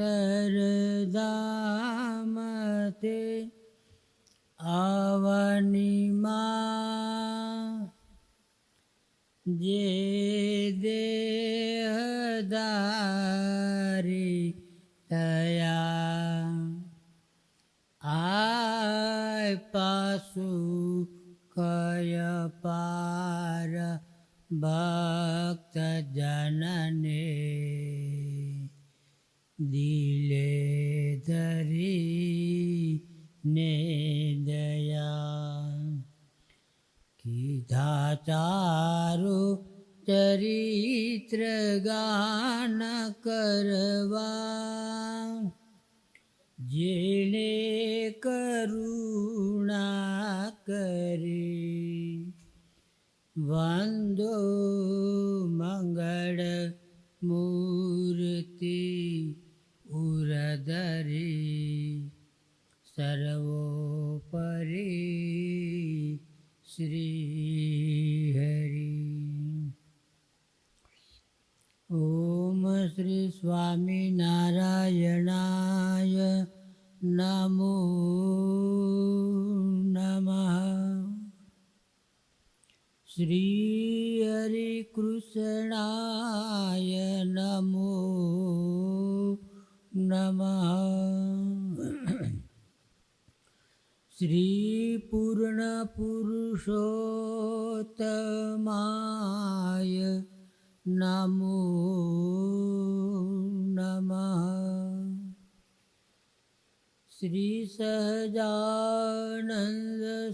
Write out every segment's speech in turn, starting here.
અક્ષરધામ તે આવની માં જે દેહદારી તયા આય પાસુ કય પાર ભક્ત જનને દિલે ધરી ને દયા કીધા તારું ચરિત્ર ગાન કરવા જેણે કરુણા કરી વંદો મંગળ મૂર્તિ ઉરધરી સર્વોપરી શ્રી હરિ ઓમ શ્રી સ્વામિનારાયણાય નમો નમઃ શ્રી હરિકૃષ્ણાય નમો નમઃ શ્રી પૂર્ણ પુરુષોત્તમાય નમો નમઃ શ્રી સહજાનંદ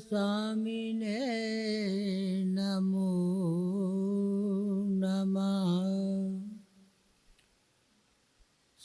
સ્વામીને નમઃ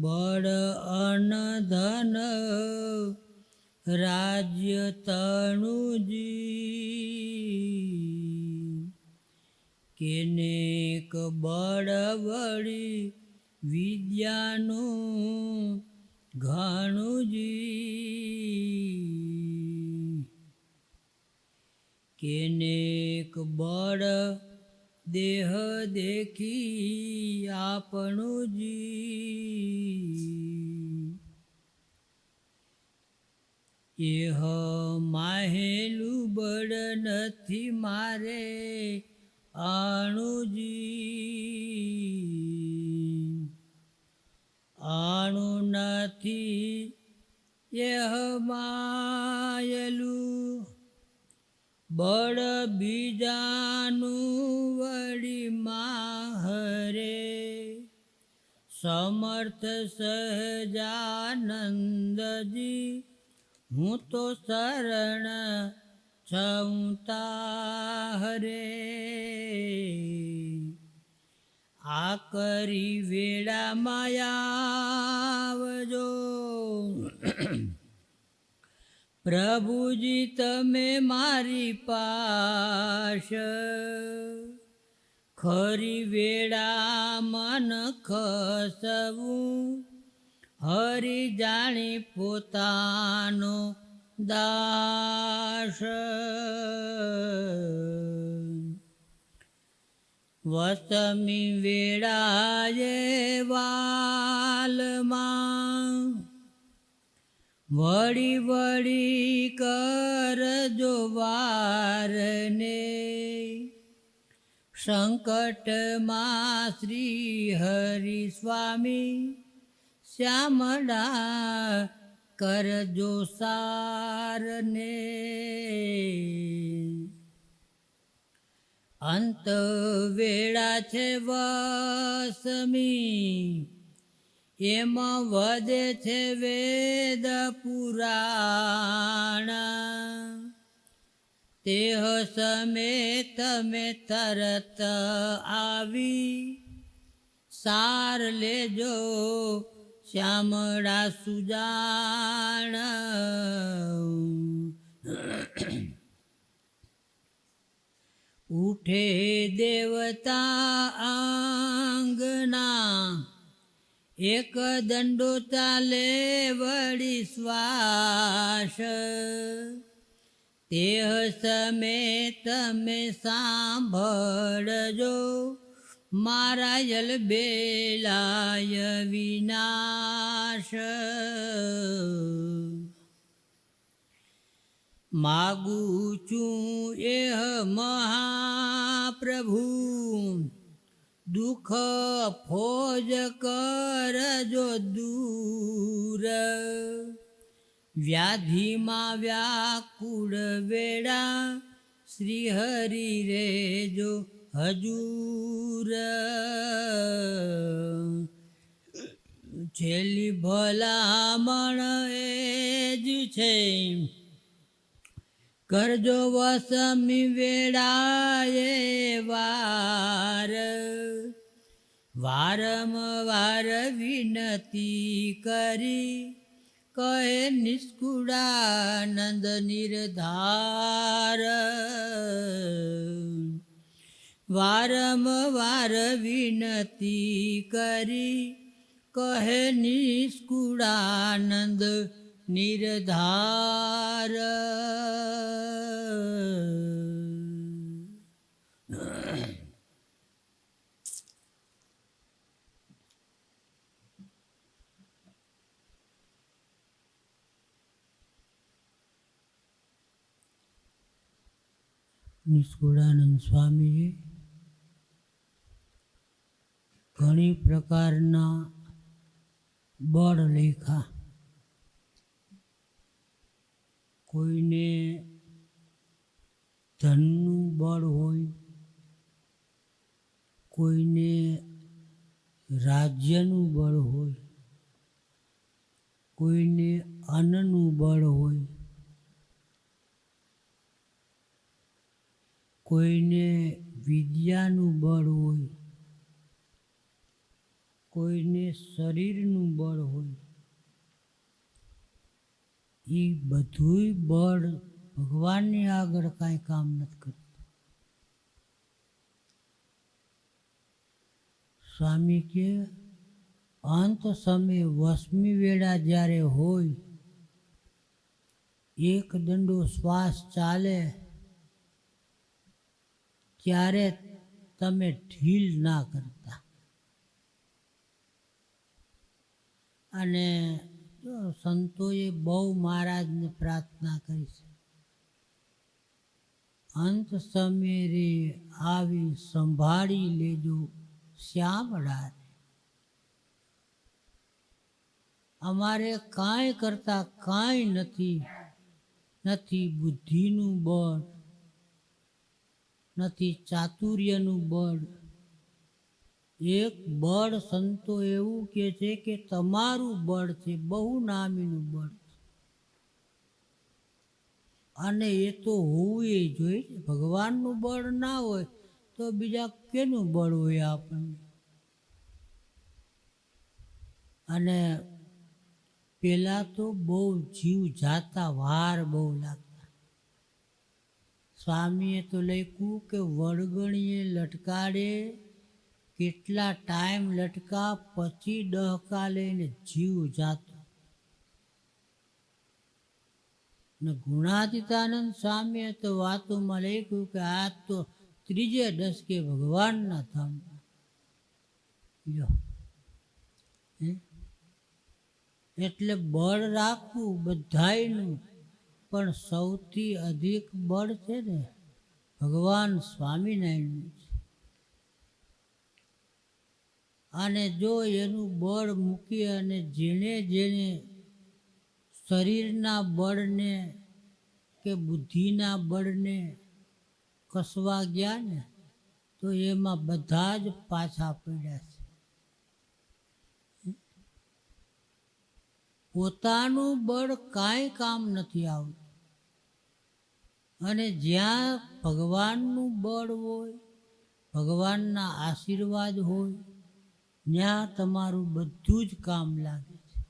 બળ અન ધન રાજ્ય તણુજી કેનેક બળ વળી વિદ્યાનું ઘણુજી કેનેક બળ દેહ દેખી આપણું જી. એહ માહેલું બળ નથી મારે આણુજી આણું નથી એહ માયેલું બળ બીજાનું વળી માહરે. સમર્થ સહજાનંદજી, હું તો શરણ છું તાહરે આ કરી વેળા માયાવજો પ્રભુજી, તમે મારી પાશ. ખરી વેળા મન ખસવું, હરી જાણી પોતાનો દાસ. વસમી વેળાએ વાલમાં વળી વળી કરજો વારને. સંકટમાં શ્રી હરિ સ્વામી શ્યામડા કરજો સારને. અંત વેળા છે વસમી એમાં વધે છે વેદ પુરાણ. તેહ સમે તમે તરત આવી. સાર લેજો શ્યામળા સુજાણ. ઉઠે દેવતા આંગના એક દંડો ચાલે વળી શ્વાસ. તેહ સમે તમે સાંભળજો મારા યલ બેલાય વિનાશ. માગું છું એહ મહાપ્રભુ દુઃખ ફોજ કરજો દૂર. વ્યાધિમાં વ્યાકુળ વેળા શ્રી હરિ રેજો હજૂર. છેલ્લી ભલામણ એ જ છે. કરજો વસમી વેળાએ વાર. વારંવાર વિનતી કરી, કહે નિષ્કુળાનંદ નિર્ધાર. વારંવાર વિનતી કરી, કહે નિષ્કુળાનંદ નિર્ધાર. નિષ્કુળાનંદ સ્વામીજી ઘણી પ્રકારના બળ લેખા. કોઈને ધનનું બળ હોય, કોઈને રાજ્યનું બળ હોય, કોઈને અન્નનું બળ હોય, કોઈને વિદ્યાનું બળ હોય, કોઈને શરીરનું બળ હોય એ બધુંય બળ ભગવાનની આગળ કાંઈ કામ નથી કરતું. સ્વામી કે, અંત સમયે વસમી વેળા જ્યારે હોય, એક દંડો શ્વાસ ચાલે, ત્યારે તમે ઢીલ ના કરતા. અને સંતોએ બહુ મહારાજને પ્રાર્થના કરી છે. અંત સમયે રે આવી સંભાળી લેજો શ્યામળા અમારે કાંઈ કરતા કાંઈ નથી નથી બુદ્ધિનું બળ, નથી ચાતુર્યનું બળ. એક બળ સંતો એવું કે છે કે તમારું બળ છે બહુ નામીનું બળ છે. અને એ તો હોવું એ જોઈએ ભગવાનનું બળ ના હોય તો બીજા કેનું બળ હોય આપણને? અને પેલા તો બહુ જીવ જાતા વાર બહુ લાગતા. સ્વામીએ તો લખ્યું કે વળગણીએ લટકાડે કેટલા ટાઈમ લટકા પછી ડહકા લઈને જીવ જાતો. ને ગુણાતીતાનંદ સ્વામીએ તો વાતોમાં લખ્યું કે આ તો ત્રીજે ડસકે ભગવાનના ધામ એટલે બળ રાખવું બધાયનું, પણ સૌથી અધિક બળ છે ને ભગવાન સ્વામિનારાયણનું છે અને જો એનું બળ મૂકી અને જેણે જેણે શરીરના બળને કે બુદ્ધિના બળને કસવા ગયા ને, તો એમાં બધા જ પાછા પડ્યા છે. પોતાનું બળ કાંઈ કામ નથી આવતું. અને જ્યાં ભગવાનનું બળ હોય, ભગવાનના આશીર્વાદ હોય ત્યાં તમારું બધું જ કામ લાગે છે.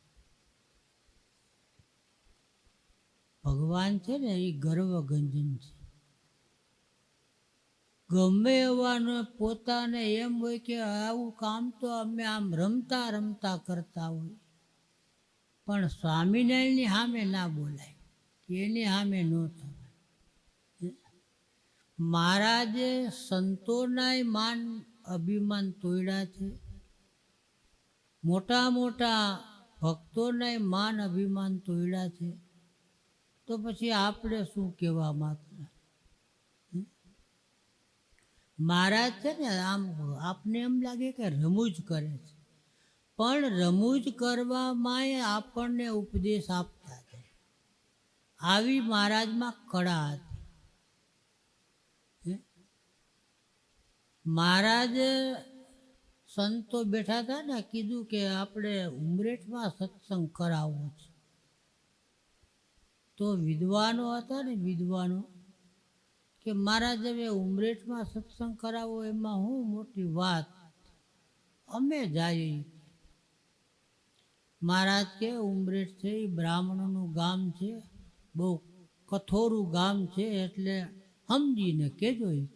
ભગવાન છે ને, એ ગર્વગંજન છે. ગમે એવાનો પોતાને એમ હોય કે આવું કામ તો અમે આમ રમતા રમતા કરતા હોય. પણ સ્વામિનારાયણની સામે ના બોલાય એની સામે ન થવાય. મહારાજે સંતોનાય માન અભિમાન તોડ્યા છે. મોટા મોટા ભક્તોને માન અભિમાન તોડ્યા છે. તો પછી આપણે શું કહેવા માત્ર મહારાજ છે ને, આમ આપને એમ લાગે કે રમૂજ કરે છે. પણ રમૂજ કરવામાં આપણને ઉપદેશ આપતા છે. આવી મહારાજમાં કળા હતી. મહારાજ સંતો બેઠા હતા ને, કીધું કે આપણે ઉમરેઠમાં સત્સંગ કરાવવો છે. તો વિદ્વાનો હતા ને, વિદ્વાનો, કે મહારાજ, હવે ઉમરેઠમાં સત્સંગ કરાવો, એમાં હું મોટી વાત અમે જઈએ. મહારાજ કે, ઉમરેઠ છે, એ બ્રાહ્મણોનું ગામ છે. બહુ કઠોરું ગામ છે, એટલે સમજીને કેજો ઈ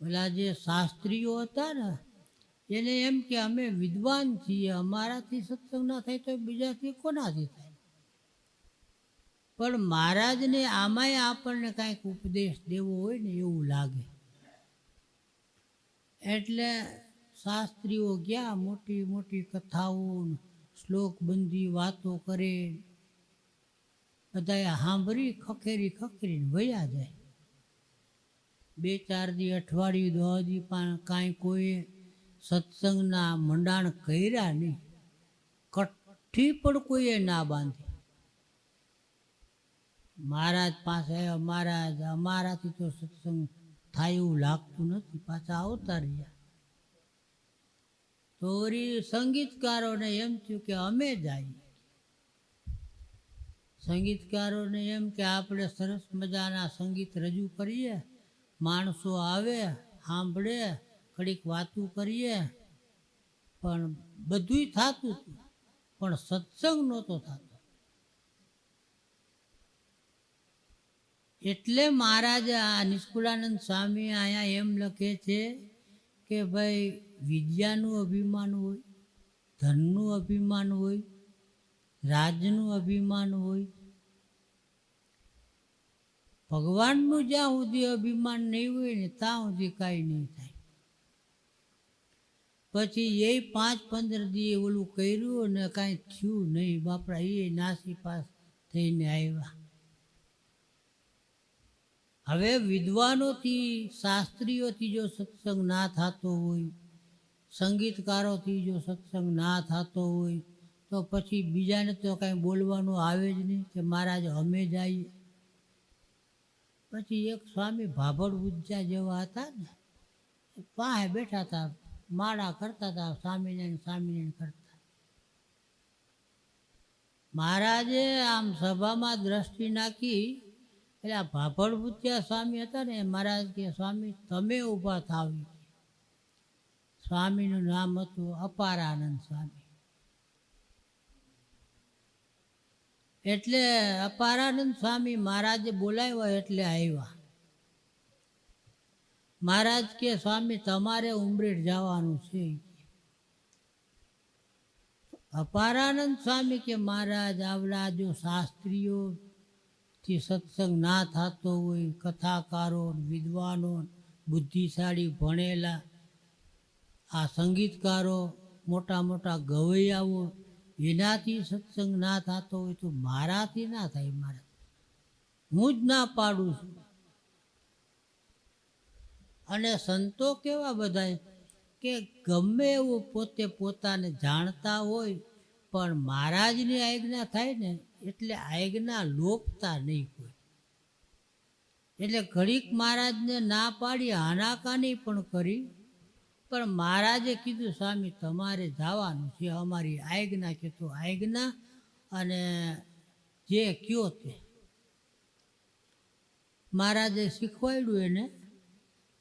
પેલા જે શાસ્ત્રીઓ હતા ને, એને એમ કે અમે વિદ્વાન છીએ, અમારાથી સત્સંગ ના થાય તો બીજાથી કોનાથી થાય? પણ મહારાજને આમાંય આપણને કાંઈક ઉપદેશ દેવો હોય ને એવું લાગે. એટલે શાસ્ત્રીઓ ગયા, મોટી મોટી કથાઓ શ્લોક શ્લોકબંધી વાતો કરે બધાએ સાંભળી ખખેરી ખખેરીને વયા જાય. બે, ચાર દી અઠવાડિયું દસ દી પણ કાંઈ કોઈ સત્સંગના મંડાણ કર્યા નહીં. કઠ્ઠી પણ કોઈએ ના બાંધી. મહારાજ પાસે આવ્યા મહારાજ, અમારાથી તો સત્સંગ થાય એવું લાગતું નથી. પાછા આવતા રહ્યા. તો વળી સંગીતકારોને એમ થયું કે અમે જઈએ. સંગીતકારોને એમ કે આપણે સરસ મજાના સંગીત રજૂ કરીએ. માણસો આવે, સાંભળે, ઘડીક વાતું કરીએ. પણ બધુંય થતું હતું. પણ સત્સંગ નહોતો થતો. એટલે મહારાજ આ નિષ્કુળાનંદ સ્વામી અહીંયા એમ લખે છે કે ભાઈ, વિદ્યાનું અભિમાન હોય, ધનનું અભિમાન હોય, રાજનું અભિમાન હોય ભગવાનનું જ્યાં સુધી અભિમાન નહીં હોય ને ત્યાં સુધી કાંઈ નહીં થાય. પછી એ પાંચ પંદર દી ઓલું કર્યું અને કાંઈ થયું નહીં. બાપડા એ નાસી પાસ થઈને આવ્યા. હવે વિદ્વાનોથી, શાસ્ત્રીઓથી જો સત્સંગ ના થતો હોય, સંગીતકારોથી જો સત્સંગ ના થતો હોય, તો પછી બીજાને તો કાંઈ બોલવાનું આવે જ નહીં કે, મહારાજ, અમે જઈએ પછી એક સ્વામી ભાભડ ઉજ્જા જેવા હતા ને પાસે બેઠા હતા માળા કરતા હતા સ્વામિનારાયણ સ્વામિનારાયણ કરતા. મહારાજે આમ સભામાં દ્રષ્ટિ નાખી, એટલે આ ભાભડ ઉજ્જા સ્વામી હતા ને મહારાજ કે, સ્વામી, તમે ઊભા થાવ. સ્વામીનું નામ હતું અપારાનંદ સ્વામી. એટલે અપારાનંદ સ્વામી મહારાજે બોલાવ્યા એટલે આવ્યા. મહારાજ કે, સ્વામી, તમારે ઉમરેઠ જવાનું છે. અપારાનંદ સ્વામી કે, મહારાજ આવડા જો શાસ્ત્રીઓથી સત્સંગ ના થતો હોય, કથાકારો, વિદ્વાનો, બુદ્ધિશાળી, ભણેલા, આ સંગીતકારો, મોટા મોટા ગવૈયાઓ એનાથી સત્સંગ ના થતો હોય તો મારાથી ના થાય મારા. હું જ ના પાડું છું. અને સંતો કેવા બધા કે ગમે એવું પોતે પોતાને જાણતા હોય, પણ મહારાજની આજ્ઞા થાય ને એટલે આજ્ઞા લોપતા નહીં કોઈ. એટલે ઘડીક મહારાજને ના પાડી, હાનાકાની પણ કરી પણ મહારાજે કીધું, સ્વામી, તમારે જવાનું છે. અમારી આજ્ઞા છે તો આજ્ઞા અને જે કયો તે. મહારાજે શીખવાડ્યું એને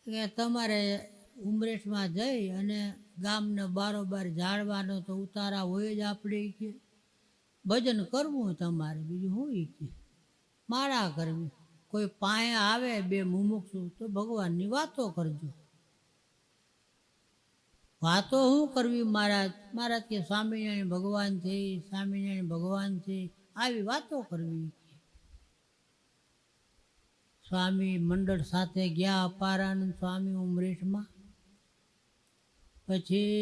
કે તમારે ઉમરેઠમાં જઈ અને ગામને બારોબાર ઝાડવાનો તો ઉતારા હોય જ આપણે કે. ભજન કરવું તમારે, બીજું શું એ કે? માળા કરવી. કોઈ પાએ આવે બે મુમુક્ષુ તો ભગવાનની વાતો કરજો. વાતો શું કરવી? મહારાજ મહારાજ કે સ્વામિનારાયણ ભગવાન છે, સ્વામિનારાયણ ભગવાન છે, આવી વાતો કરવી. સ્વામી મંડળ સાથે ગયા અપારાનંદ સ્વામી ઉમરેઠમાં પછી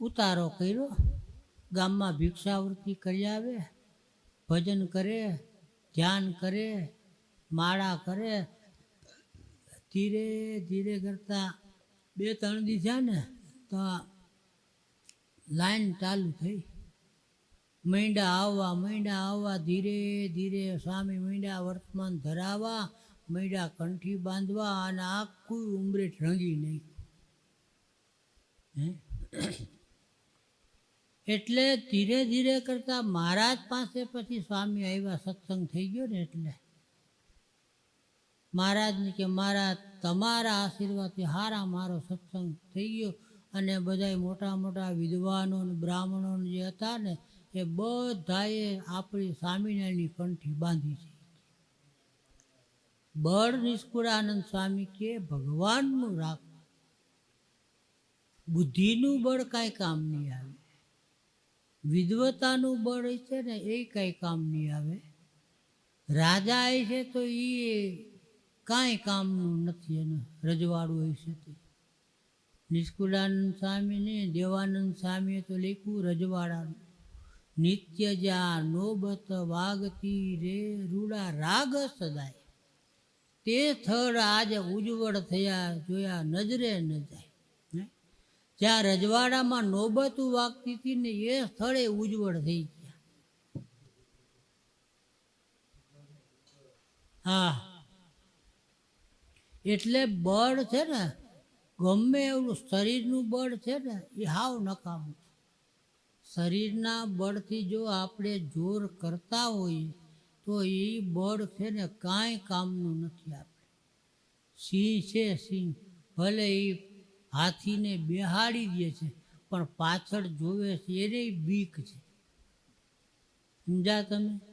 ઉતારો કર્યો. ગામમાં ભિક્ષાવૃત્તિ કરી આવે, ભજન કરે, ધ્યાન કરે, માળા કરે. ધીરે ધીરે કરતા બે, ત્રણ દી થયા ને, તો લાઈન ચાલુ થઈ. મૈંડા આવવા મૈંડા આવવા, ધીરે ધીરે સ્વામી મૈંડા વર્તમાન ધરાવવા, મૈંડા કંઠી બાંધવા અને આખું ઉમરેટ રંગી નહીં એટલે ધીરે ધીરે કરતા મહારાજ પાસે પછી સ્વામી આવ્યા, સત્સંગ થઈ ગયો ને એટલે મહારાજને કે મારા, તમારા આશીર્વાદથી હારા મારો સત્સંગ થઈ ગયો અને બધાય મોટા મોટા વિદ્વાનો ને બ્રાહ્મણો જે હતા ને, એ બધાએ આપણી સ્વામિનારાયણની કંઠી બાંધી છે. બળ નિષ્કુળાનંદ સ્વામી કે, ભગવાનનું રાખ. બુદ્ધિનું બળ કાંઈ કામ નહીં આવે. વિદ્વતાનું બળ છે ને, એ કાંઈ કામ નહીં આવે. રાજા એ છે તો એ કાંઈ કામનું નથી, એનું રજવાડું હોય છે. તે નિષ્કુળાનંદ સ્વામીને દેવાનંદ સ્વામીએ તો લખ્યું, રજવાડાનું નિત્ય જા નોબત વાગતી રે, રૂડા રાગ સદાય. તે સ્થળ આજે ઉજ્જવળ થયા, જોયા નજરે ન જાય? જ્યાં રજવાડામાં નોબતું વાગતી હતી ને એ સ્થળે ઉજ્જવળ થઈ ગયા. હા. એટલે બળ છે ને, ગમે એવું શરીરનું બળ છે ને, એ હાવ નકામું શરીરના બળથી જો આપણે જોર કરતા હોઈએ તો એ બળ છે ને કાંઈ કામનું નથી આપણે. સિંહ છે સિંહ, ભલે એ હાથીને બેહાડી દે છે, પણ પાછળ જોવે છે એને બીક છે. સમજા તમે?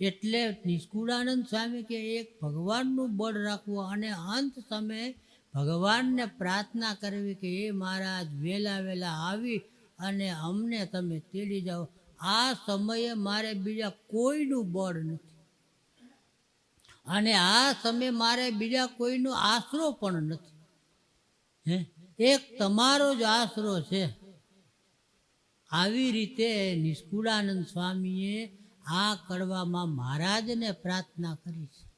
એટલે નિષ્કુળાનંદ સ્વામી કે એક ભગવાનનું બળ રાખવું અને અંત સમયે ભગવાનને પ્રાર્થના કરવી કે એ મહારાજ, વહેલા વહેલા આવી અને અમને તમે તેડી જાઓ. આ સમયે મારે બીજા કોઈનું બળ નથી. અને આ સમયે મારે બીજા કોઈનો આશરો પણ નથી. હે? એક તમારો જ આશરો છે. આવી રીતે નિષ્કુળાનંદ સ્વામીએ આ કડવામાં મહારાજને પ્રાર્થના કરી છે.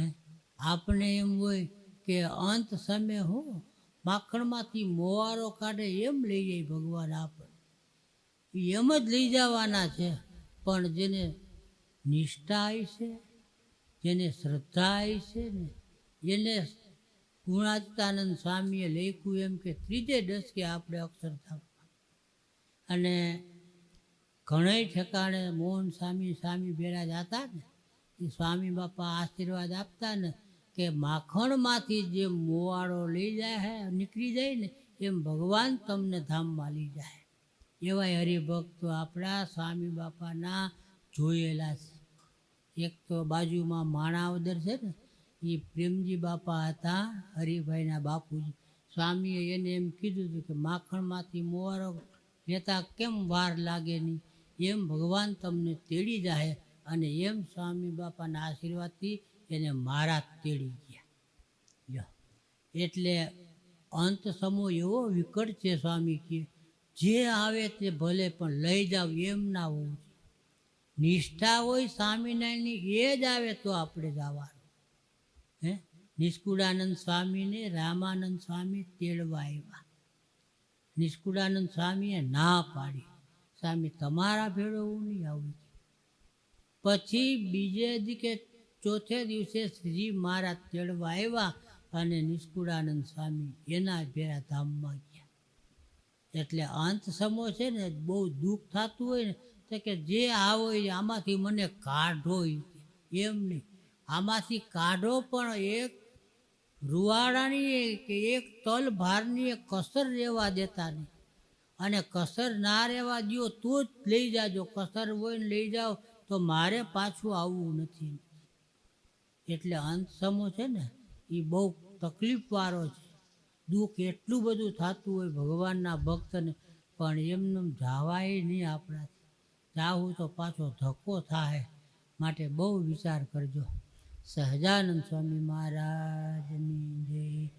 હે? આપણે એમ હોય કે અંત સમય હો, માખણમાંથી મોવારો કાઢે એમ લઈ જાય ભગવાન આપણે. એમ જ લઈ જવાના છે, પણ જેને નિષ્ઠા આવી છે, જેને શ્રદ્ધા આવી છે ને જેને ગુણાતીતાનંદ સ્વામીએ લખ્યું એમ કે ત્રીજે દસકે આપણે અક્ષરધામ અને ઘણાય ઠેકાણે મોહન સ્વામી સ્વામી ભેરા જતા ને એ સ્વામી બાપા આશીર્વાદ આપતા ને કે માખણમાંથી જે મોવાળો લઈ જાય હે, નીકળી જાય ને એમ ભગવાન તમને ધામમાં લઈ જાય. એવા હરિભક્તો આપણા સ્વામી બાપાના જોયેલા છે. એક તો બાજુમાં માણાવદર છે ને, એ પ્રેમજી બાપા હતા, હરિભાઈના બાપુજી. સ્વામીએ એને એમ કીધું હતું કે માખણમાંથી મોવારો લેતા કેમ વાર લાગે નહીં? એમ ભગવાન તમને તેડી જાય અને એમ સ્વામી બાપાના આશીર્વાદથી એને મારા તેડી ગયા. એટલે અંત સમૂહ એવો વિકટ છે સ્વામી કે જે આવે તે ભલે પણ લઈ જાવ એમ ના હોવું જોઈએ. નિષ્ઠા હોય સ્વામિનારાયણની, એ જ આવે તો આપણે જવાનું. હે? નિષ્કુળાનંદ સ્વામીને રામાનંદ સ્વામી તેડવા આવ્યા. નિષ્કુળાનંદ સ્વામીએ ના પાડી. સ્વામી તમારા ભેળો હું નહીં આવું પછી બીજે દીકે ચોથે દિવસે શ્રીજી મહારાજ તેડવા આવ્યા અને નિષ્કુળાનંદ સ્વામી એના ભેરા ધામમાં ગયા. એટલે અંત સમો છે ને, બહુ દુઃખ થતું હોય ને, તો કે જે આવો આમાંથી મને કાઢો એમ નહીં. આમાંથી કાઢો પણ એક રૂવાડાની કે એક તલ ભારની કસર રહેવા દેતા નહીં. અને કસર ના રહેવા દ્યો, તો જ લઈ જાજો. કસર હોય ને લઈ જાઓ, તો મારે પાછું આવવું નથી. એટલે અંત સમો છે ને એ બહુ તકલીફવાળો છે. દુઃખ એટલું બધું થતું હોય ભગવાનના ભક્તને, પણ એમને જાવાય નહીં આપણાથી. જાવું તો પાછો ધક્કો થાય. માટે બહુ વિચાર કરજો. સહજાનંદ સ્વામી મહારાજની જય.